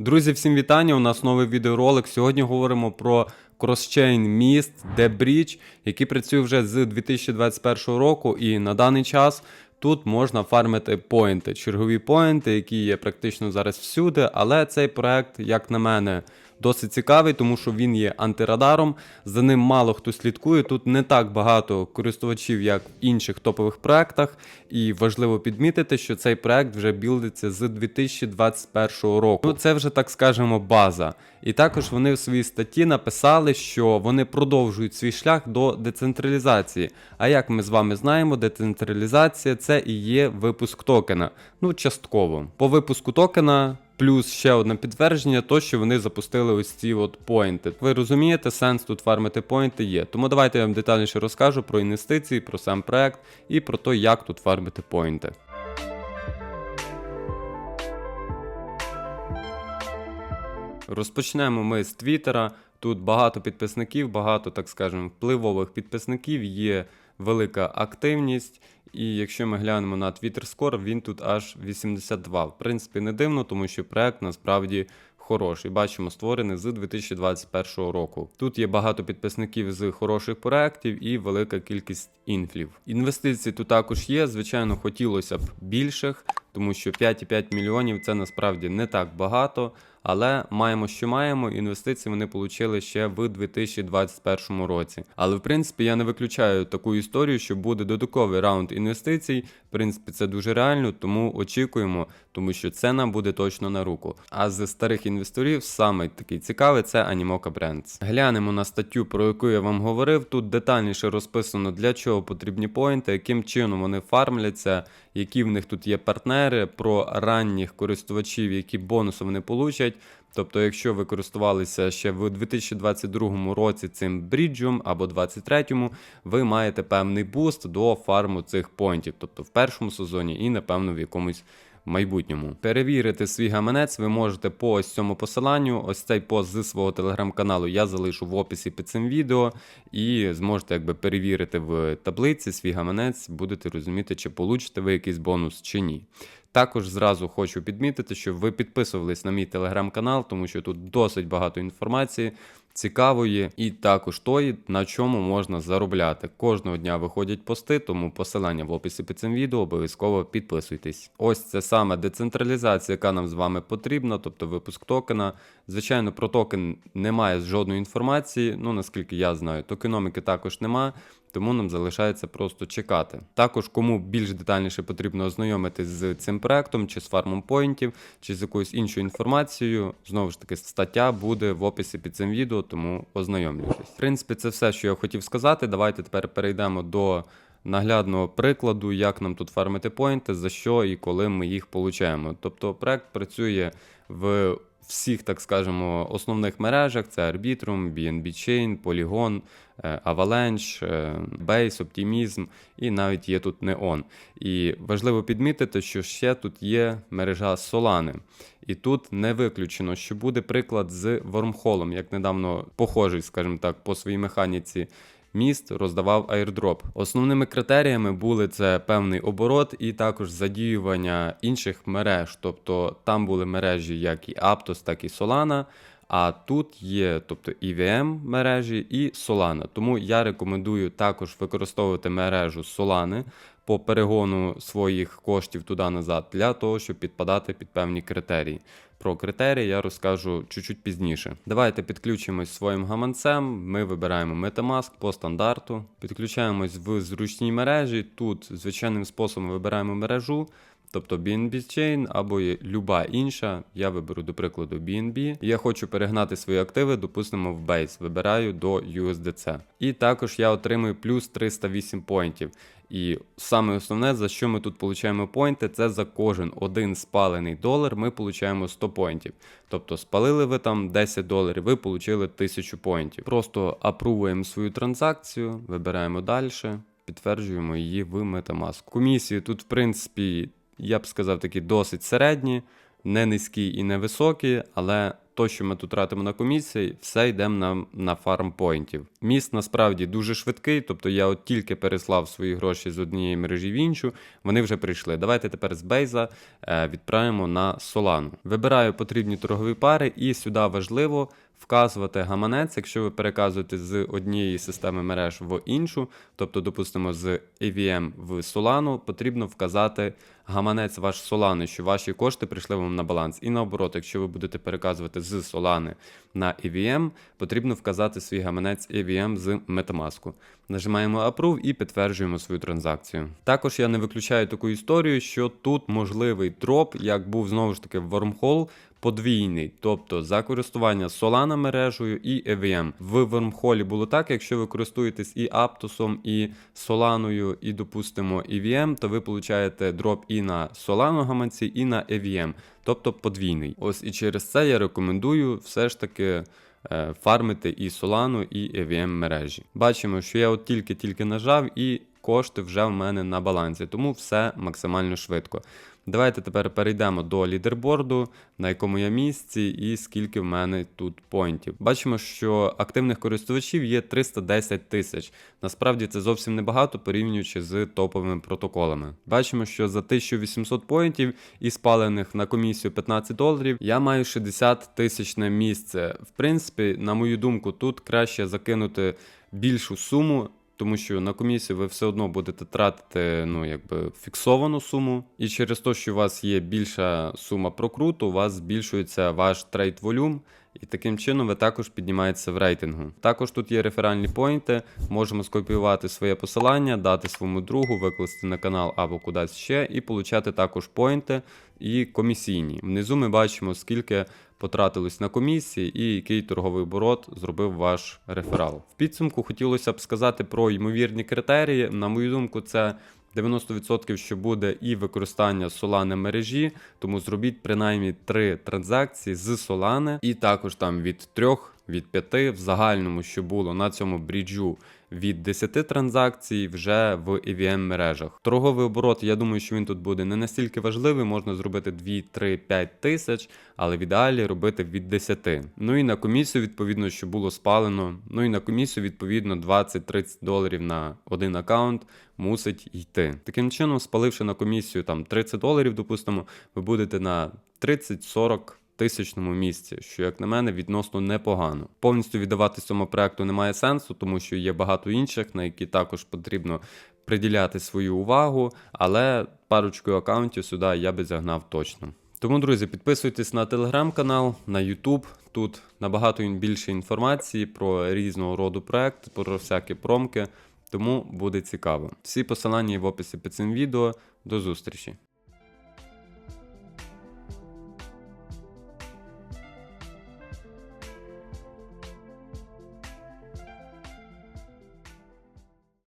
Друзі, всім вітання! У нас новий відеоролик. Сьогодні говоримо про кросчейн міст Дебріч, який працює вже з 2021 року, і на даний час тут можна фармити поінти, чергові поінти, які є практично зараз всюди. Але цей проект, як на мене, досить цікавий, тому що він є антирадаром. За ним мало хто слідкує. Тут не так багато користувачів, як в інших топових проектах. І важливо підмітити, що цей проект вже білдиться з 2021 року. Ну, це вже так скажемо база. І також вони в своїй статті написали, що вони продовжують свій шлях до децентралізації. А як ми з вами знаємо, децентралізація це і є випуск токена. Ну, частково. По випуску токена. Плюс ще одне підтвердження, то що вони запустили ось ці от поінти. Ви розумієте, сенс тут фармити поінти є. Тому давайте я вам детальніше розкажу про інвестиції, про сам проект і про те, як тут фармити поінти. Розпочнемо ми з Твіттера. Тут багато підписників, багато, так скажемо, впливових підписників, є велика активність. І якщо ми глянемо на Twitter Score, він тут аж 82. В принципі, не дивно, тому що проект насправді хороший. Бачимо, створений з 2021 року. Тут є багато підписників з хороших проєктів і велика кількість інфлів. Інвестицій тут також є. Звичайно, хотілося б більших, тому що 5,5 мільйонів це насправді не так багато. Але маємо, що маємо. Інвестиції вони отримали ще в 2021 році. Але в принципі я не виключаю таку історію, що буде додатковий раунд інвестицій. В принципі, це дуже реально, тому очікуємо, тому що це нам буде точно на руку. А з старих інвесторів саме такий цікавий це Animoca Brands. Глянемо на статтю, про яку я вам говорив. Тут детальніше розписано для чого потрібні поінти, яким чином вони фармляться, які в них тут є партнери, про ранніх користувачів, які бонусом вони получать. Тобто, якщо ви користувалися ще в 2022 році цим бріджем або 2023, ви маєте певний буст до фарму цих понтів, тобто в першому сезоні і, напевно, в якомусь майбутньому. Перевірити свій гаманець ви можете по ось цьому посиланню. Ось цей пост з свого телеграм-каналу я залишу в описі під цим відео, і зможете якби перевірити в таблиці свій гаманець, будете розуміти, чи получите ви якийсь бонус чи ні. Також зразу хочу підмітити, що ви підписувались на мій телеграм-канал, тому що тут досить багато інформації цікавої, і також тої, на чому можна заробляти. Кожного дня виходять пости, тому посилання в описі під цим відео обов'язково підписуйтесь. Ось це саме децентралізація, яка нам з вами потрібна, тобто випуск токена. Звичайно, про токен немає жодної інформації. Ну наскільки я знаю, токеноміки також немає. Тому нам залишається просто чекати. Також, кому більш детальніше потрібно ознайомитись з цим проектом, чи з фармом поінтів, чи з якоюсь іншою інформацією, знову ж таки, стаття буде в описі під цим відео, тому ознайомлюйтесь. В принципі, це все, що я хотів сказати. Давайте тепер перейдемо до наглядного прикладу, як нам тут фармити поінти, за що і коли ми їх получаємо. Тобто, проект працює в всіх, так скажемо, основних мережах: це Arbitrum, BNB Chain, Polygon, е, Avalanche, е, Base, Optimism і навіть є тут Neon. І важливо підмітити, що ще тут є мережа Solana. І тут не виключено, що буде приклад з Wormhole, як недавно похожий, скажімо так, по своїй механіці. Міст роздавав аірдроп. Основними критеріями були це певний оборот і також задіювання інших мереж. Тобто там були мережі як і Aptos, так і Solana. А тут є тобто EVM мережі і Solana. Тому я рекомендую також використовувати мережу Solana по перегону своїх коштів туди-назад для того, щоб підпадати під певні критерії. Про критерії я розкажу чуть-чуть пізніше. Давайте підключимось своїм гаманцем. Ми вибираємо Metamask по стандарту, підключаємось в зручній мережі. Тут звичайним способом вибираємо мережу. Тобто BNB Chain або люба інша. Я виберу, до прикладу, BNB. Я хочу перегнати свої активи, допустимо, в Base. Вибираю до USDC. І також я отримую плюс 308 поінтів. І саме основне, за що ми тут получаємо поінти, це за кожен один спалений долар ми получаємо 100 поінтів. Тобто спалили ви там 10 доларів, ви получили 1000 поінтів. Просто апрувуємо свою транзакцію, вибираємо далі, підтверджуємо її в Metamask. Комісії тут, в принципі, я б сказав, такі досить середні, не низькі і не високі, але то, що ми тут тратимо на комісії, все йдемо нам на фарм поінтів. Міст насправді дуже швидкий, тобто я от тільки переслав свої гроші з однієї мережі в іншу, вони вже прийшли. Давайте тепер з Бейза е, відправимо на Solana. Вибираю потрібні торгові пари, і сюди важливо вказувати гаманець, якщо ви переказуєте з однієї системи мереж в іншу, тобто, допустимо, з AVM в Solana, потрібно вказати гаманець ваш Solana, що ваші кошти прийшли вам на баланс. І наоборот, якщо ви будете переказувати з Solana на EVM, потрібно вказати свій гаманець EVM з Metamask. Нажимаємо Approve і підтверджуємо свою транзакцію. Також я не виключаю таку історію, що тут можливий дроп, як був знову ж таки в Wormhole, подвійний, тобто за користування Solana мережею і EVM. В Wormhole було так, якщо ви користуєтесь і Aptos, і Solana, і, допустимо, EVM, то ви получаєте дроп і на Solana гаманці, і на EVM, тобто подвійний. Ось і через це я рекомендую все ж таки. е, Фармити і Solana, і EVM мережі. Бачимо, що я от тільки-тільки нажав, і кошти вже в мене на балансі, тому все максимально швидко. Давайте тепер перейдемо до лідерборду, на якому я місці, і скільки в мене тут поінтів. Бачимо, що активних користувачів є 310 тисяч. Насправді це зовсім небагато порівнюючи з топовими протоколами. Бачимо, що за 1800 поінтів і спалених на комісію 15 доларів я маю 60 тисячне місце. В принципі, на мою думку, тут краще закинути більшу суму. Тому що на комісію ви все одно будете тратити ну, якби фіксовану суму, і через те, що у вас є більша сума прокруту, у вас збільшується ваш трейд волюм, і таким чином ви також піднімаєтеся в рейтингу. Також тут є реферальні поінти, можемо скопіювати своє посилання, дати своєму другу, викласти на канал або кудись ще, і получати також поінти і комісійні. Внизу ми бачимо, скільки потратилось на комісії і який торговий оборот зробив ваш реферал. В підсумку хотілося б сказати про ймовірні критерії. На мою думку, це 90% що буде і використання Solana мережі, тому зробіть принаймні 3 транзакції з Solana, і також там від 3 від 5 в загальному, що було на цьому бріджу від 10 транзакцій вже в EVM мережах. Торговий оборот, я думаю, що він тут буде не настільки важливий, можна зробити 2, 3, 5 тисяч, але в ідеалі робити від 10. Ну і на комісію, відповідно, що було спалено. Ну і на комісію, відповідно, 20-30 доларів на один аккаунт мусить йти. Таким чином, спаливши на комісію там 30 доларів, допустимо, ви будете на 30-40 тисячному місці, що, як на мене, відносно непогано. Повністю віддавати цьому проекту немає сенсу, тому що є багато інших, на які також потрібно приділяти свою увагу, але парочкою аккаунтів сюди я би загнав точно. Тому, друзі, підписуйтесь на телеграм-канал, на YouTube. Тут набагато більше інформації про різного роду проекти, про всякі промки. Тому буде цікаво. Всі посилання в описі під цим відео. До зустрічі!